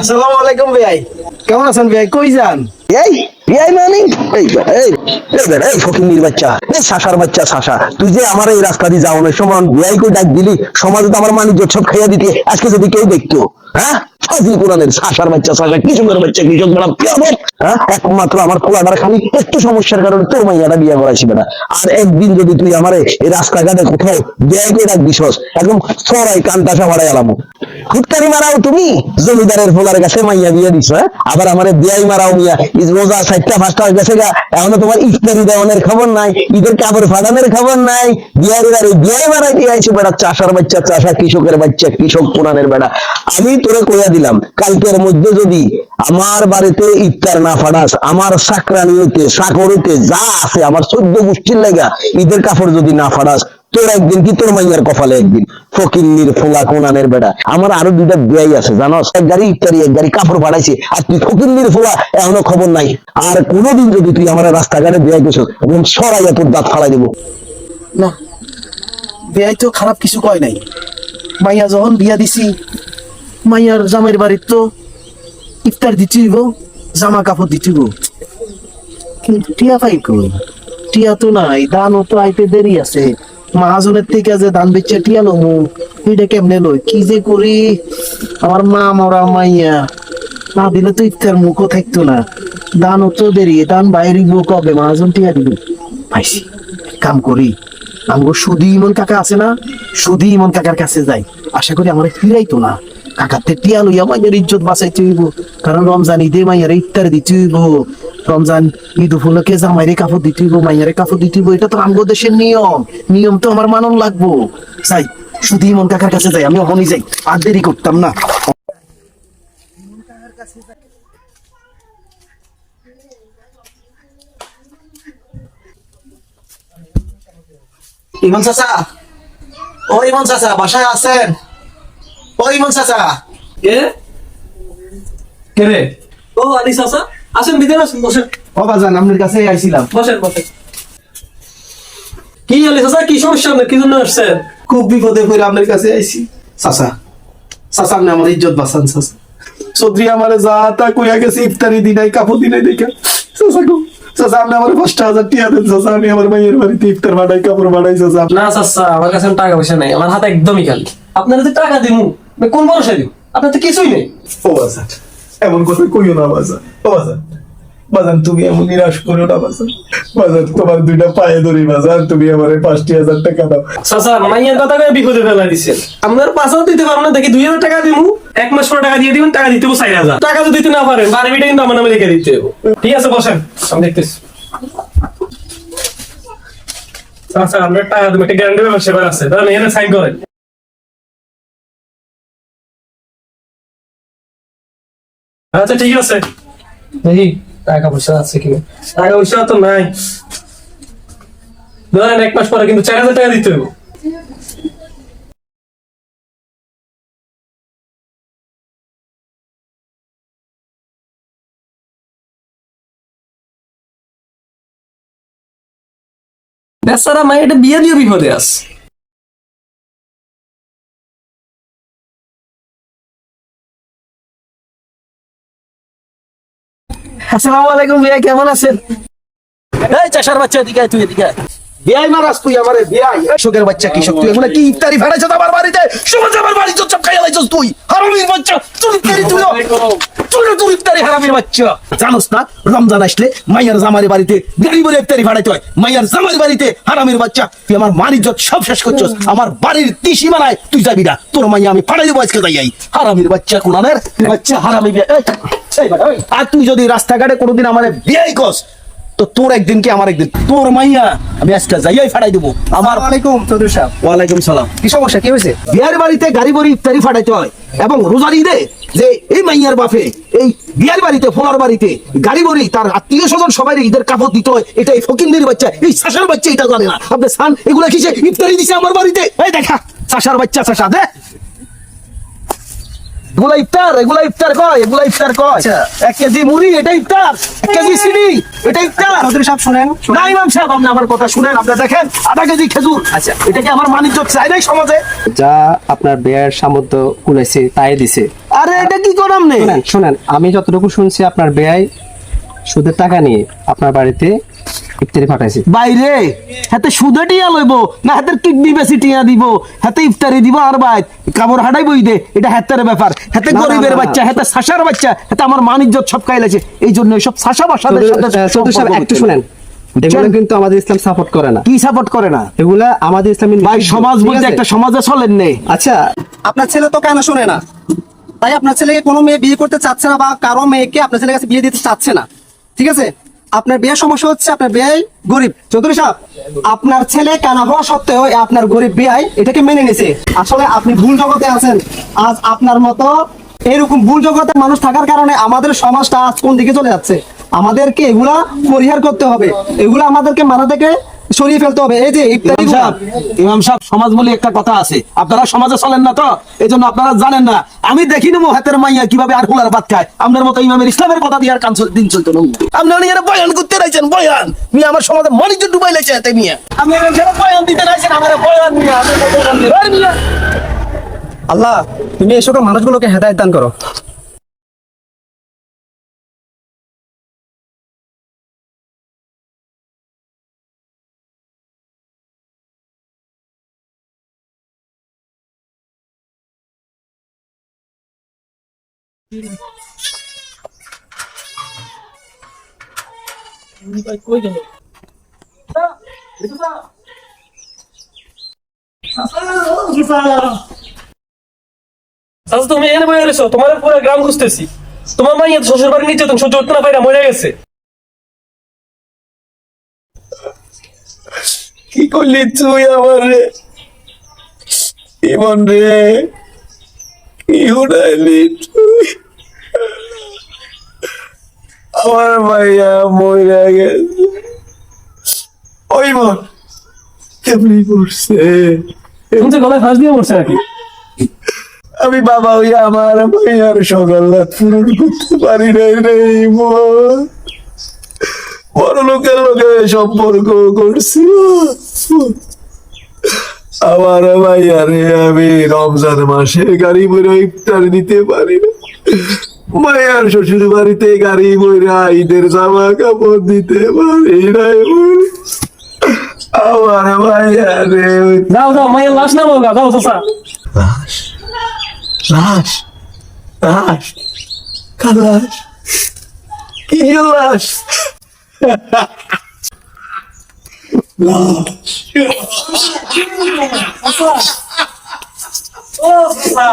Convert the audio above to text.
আসসালামু আলাইকুম ভাই। কেমন আছেন ভাই? কই যান? এই এই মানে? এই এই এই বাচ্চা এই বাচ্চা তুই যে আমার এই রাস্তা দিয়ে না বিয়াই ডাক দিলি, সমাজে তো আমার সব খাইয়া আজকে যদি কেউ দেখতো হ্যাঁ? ফাজিল কোরআনের বাচ্চা বাচ্চা হ্যাঁ? একমাত্র আমার খালি একটু সমস্যার কারণে তোর মাইয়াটা বিয়ে করাইছি বেটা আর একদিন যদি তুই আমারে এই রাস্তাঘাটে কোথাও বিয়াই করে ডাক দিছস, একদম সরাই কান্তাসা ভাড়াই আলাম। ফুটকারি মারাও তুমি, জমিদারের ফোলার কাছে মাইয়া বিয়ে দিছ হ্যাঁ? আবার আমার বিয়াই মারাও মিয়া রোজা পাঁচটা গেছে গা। এখনও তোমার ইফতারি দেওয়ানের খবর নাই, ঈদের কাপড় ফাটানোর খবর নাই। বিয়ারি বাড়ি বিয়াই মারাই দিয়ে আইছো বেড়া, চাষার বাচ্চা, চাষা, কৃষকের বাচ্চা, কৃষক পুরাণের বেড়া। আমি তোরে কইয়া দিলাম, কালকের মধ্যে যদি আমার বাড়িতে ইফতার না ফাটাস, আমার সাকরানি হইতে সাকর হইতে যা আছে, আমার চোদ্দ গোষ্ঠীর লেগা ঈদের কাপড় যদি না ফাটাস তোর একদিন কি তোর মাইয়ার কপালে একদিন? ফকিন্নির, ফোলা কোনানের বেড়া আমার আরও দুইটা বিয়াই আছে, জানোস? এক গাড়ি ইত্যাদি, এক গাড়ি কাপড় পাঠাইছে আর তুই ফকিন্নির, ফোলা, এখনও খবর নাই। আর কোনোদিন যদি তুই আমার রাস্তাঘাটে বিয়াই গেছো এবং সরাইয়া তোর দাঁত ফালাই দেবো। না, বিয়াই তো খারাপ কিছু কয় নাই। মাইয়া যখন বিয়া দিছি, মাইয়ার জামাইয়ের বাড়ির তো ইফতার দিচ্ছিব জামা কাপড় দিচ্ছিব কিন্তু টিয়া পাই টিয়া তো নাই, দানও তো আইতে দেরি আছে। মহাজনের থেকে যে দান বেচে এটা কেমনে লই কি যে করি? আমার মা মরা মাইয়া, না দিলে তো ইফতার মুখও থাকতো না। দানও তো দেরি, দান বাইরে কবে? মহাজন টিয়া দিল। পাইছি কাম করি, আমগো সুদি ইমন কাকা আছে না? সুদি ইমন কাকার কাছে যাই। আশা করি আমার ফিরাইতো না। কাকাতে টিয়া লইয়া মাইয়ের ইজ্জত বাঁচাইতে হইব। কারণ রমজান ঈদে মাইয়ারে ইফতার দিতে হইব। রমজান ঈদ উপলক্ষে জামাইরে কাপড় দিতে হইব মাইয়ারে কাপড় দিতে হইব এটা তো আমগো দেশের নিয়ম। নিয়ম তো আমার মানন লাগবো। যাই সুদি ইমন কাকার কাছে যাই আমি ওখানেই যাই আর দেরি করতাম না। ইমন চাচা ও ইমন চাচা বাসায় আছেন? ও ইমন চাচা। কে? কে রে? ও আলি চাচা। আসেন ভিতরে আসেন বসেন। আপনার কাছে আইছিলাম। বসেন বসেন। কি চাচা? কি সমস্যা? আপনার কি জন্য আসছেন? খুব বিপদে পড়ে আপনার কাছে আইছি। চাচা চাচা আপনি আমার ইজ্জত বাঁচান চাচা। চৌধুরী আমারে যা তা কইয়া গেছে ইফতারি দিনাই কাপড় দিনাই দেখা। চাচা গো চাচা আপনি আমার পাঁচটা হাজার টিয়া দেন চাচা। আমি আমার মাইয়ের বাড়িতে ইফতার বানাই কাপড় বানাই চাচা। না চাচা আমার কাছে টাকা পয়সা নেই। আমার হাতে একদমই খালি। আপনার যদি টাকা দিমু কোন ভরসা দিব? আপনার তো কিছুই নেই। ও বাজান এমন কথা কইও না, বাজান। ও, বাজান। তুমি এমন নিরাশ করো না, বাজান। বাজান, তোমার দুইটা পায়ে ধরি, বাজান। তুমি আমার পাঁচটি হাজার টাকা দাও। মাইয়ের কথা কয়ে বিপদে ফেলা দিচ্ছেন আপনার পাঁচও দিতে পারব না, দেখি দুই হাজার টাকা দিমু। এক মাস পর টাকা দিয়ে দিবেন, টাকা দিতে চার হাজার। টাকা যদি দিতে না পারেন বারো মিটার কিন্তু আমার নামে লিখে দিতে ঠিক আছে, বসেন। আমি দেখতেছি। আচ্ছা আপনার টাকা দেবো, একটা গ্যারান্টি ব্যবসা আছে। তাহলে এখানে সাইন করেন। আচ্ছা ঠিক আছে। দেখি টাকা পয়সা আছে কি টাকা পয়সা তো নাই। ধরেন এক মাস পরে কিন্তু চার হাজার টাকা দিতে হবে বেচারা মাই এটা বিয়ে দিয়ে বিপদে আস আসসালামু আলাইকুম ভাইয়া কেমন আছেন? এই চাষার বাচ্চা এদিকে তুই এদিকে বিয়াই মারাস তুই আমারে বিয়াই। বাচ্চা কৃষক তুই কি ইফতারি আমার বাড়িতে? সমাজ আমার বাড়ি খাইয়া লাইছস তুই। হারামির বাচ্চা তুই ইফতারি তুই তুই তুই ইফতারি হারামির বাচ্চা। জানোস না রমজান আসলে মাইয়ার জামারি বাড়িতে বলে ইফতারি ফাড়াইতে হয়। মাইয়ার জামারি বাড়িতে হারামির বাচ্চা। তুই আমার মানির যত সব শেষ করছস। আমার বাড়ির তিসি মানায় তুই যাবি না। তোর মাইয়া আমি ফাড়াই দেবো আজকে যাই হারামির বাচ্চা কোনানের বাচ্চা হারামি বিয়া। আর তুই যদি রাস্তাঘাটে কোনোদিন আমার বিয়াই কস তো তোর একদিন কি আমার একদিন? তোর মাইয়া আমি আজকে যাইয়াই ফাটাই দেবো। আমার আলাইকুম চৌধুরী সাহেব। ওয়ালাইকুম সালাম। কি সমস্যা কি হয়েছে? বিয়ার বাড়িতে গাড়ি বড়ি ইফতারি ফাটাইতে হয়। এবং রোজার ঈদে যে এই মাইয়ার বাপে এই বিয়ার বাড়িতে ফোলার বাড়িতে গাড়ি বড়ি তার আত্মীয় স্বজন সবাই ঈদের কাপড় দিতে হয়। এটা এই ফকিন্দির বাচ্চা এই শাসার বাচ্চা এটা জানে না। আপনি সান এগুলা কিসে? ইফতারি দিছে আমার বাড়িতে। এই দেখা শাসার বাচ্চা শাসা দে। এগুলা ইফতার এগুলা ইফতার কয় এগুলা ইফতার কয়? আচ্ছা। এক কেজি মুড়ি এটা ইফতার। এক কেজি চিনি এটা ইফতার। চৌধুরী সাহেব শুনেন না ইমাম সাহেব আপনি আমার কথা শুনেন। আপনি দেখেন আধা কেজি খেজুর। আচ্ছা। এটা কি আমার মানিজ্য চাই নাই সমাজে? যা আপনার ব্যয়ের সামর্থ্য কুলাইছে তাই দিছে। আরে এটা কি করাম নেই শোনেন শোনেন আমি যতটুকু শুনছি আপনার ব্যয় সুদের টাকা নিয়ে আপনার বাড়িতে ইফতারি পাঠাইছে। বাইরে? হাতে সুদে টিয়া লইব না হাতের কিডনি বেশি টিয়া দিব। হাতে ইফতারি দিব আর ভাই বই দে এটা হাতের ব্যাপার। হাতে গরিবের। বাচ্চা হাতে শাসার বাচ্চা হাতে আমার মানিজ্য সব খাইলেছে এই জন্য সব শাসা বাসাদের সাথে একটু শুনেন। এগুলো কিন্তু আমাদের ইসলাম সাপোর্ট করে না। কি সাপোর্ট করে না? এগুলা আমাদের ইসলামী ভাই সমাজ বলতে একটা সমাজে চলেন নেই আচ্ছা। আপনার ছেলে তো কেন শোনে না। তাই আপনার ছেলেকে কোনো মেয়ে বিয়ে করতে চাচ্ছে না বা কারও মেয়েকে আপনার ছেলের কাছে বিয়ে দিতে চাচ্ছে না। ঠিক আছে? আপনার বিয়ের সমস্যা হচ্ছে আপনার বিয়ে গরিব। চৌধুরী সাহেব, আপনার ছেলে কানা হওয়া সত্ত্বেও আপনার গরিব বিয়াই এটাকে মেনে নিছে? আসলে আপনি ভুল জগতে আছেন। আজ আপনার মতো এরকম ভুল জগতে মানুষ থাকার কারণে আমাদের সমাজটা আজ কোন দিকে চলে যাচ্ছে? আমাদেরকে এগুলা পরিহার করতে হবে। এগুলা আমাদেরকে মাথা থেকে সরিয়ে ফেলতে হবে। এই যে ইফতারি ইমাম সাহেব সমাজ বলে একটা কথা আছে। আপনারা সমাজে চলেন না তো? এই জন্য আপনারা জানেন না। আমি দেখি নেব হাতের মাইয়া কীভাবে আর ফুলার ভাত খায়। আপনার মতো ইমামের ইসলামের কথা দিয়ে আর কান দিন চলতো না। আপনি অনেক বয়ান করতে রাইছেন বয়ান। মিয়া আমার সমাজে মনিজ্য ডুবাই লেছে এতে মিয়া। এখানে বয়ান দিতে রাইছেন আমার বয়ান মিয়া আল্লাহ তুমি এই সকল মানুষগুলোকে হেদায়ত দান করো। আচ্ছা তুমি এখানে বয়ে রয়েছো তোমার পুরো গ্রাম খুঁজতেছি। তোমার মাইয়া তো শ্বশুর বাড়ি নির্যাতন সহ্য করতে না পাইরা মরে গেছে। কি করলি তুই আমার রে? ইমন রে, কি উড়াইলি তুই? আমার মাইয়া মইরা গেছে। ওই মন কেমনি করছে? তুমি তো গলায় ফাঁস দিয়ে মরছে নাকি? আমি বাবা হইয়া আমার মাইয়ার সকাল পূরণ করতে পারি নাই রে ইমন বড় লোকের লোকে সম্পর্ক করছি আমার মাইয়ারে আমি রমজান মাসে গাড়ি বইরা ইফতার দিতে পারি না মায়ার শ্বশুর বাড়িতে গাড়ি বইরা ঈদের জামা কাপড় দিতে পারি না আমার মাইয়ারে যাও যাও মাইয়ের লাশ নামাও গা যাও চাচা। লাশ? লাশ? লাশ? কার লাশ? কি লাশ? লাশ। ও চাচা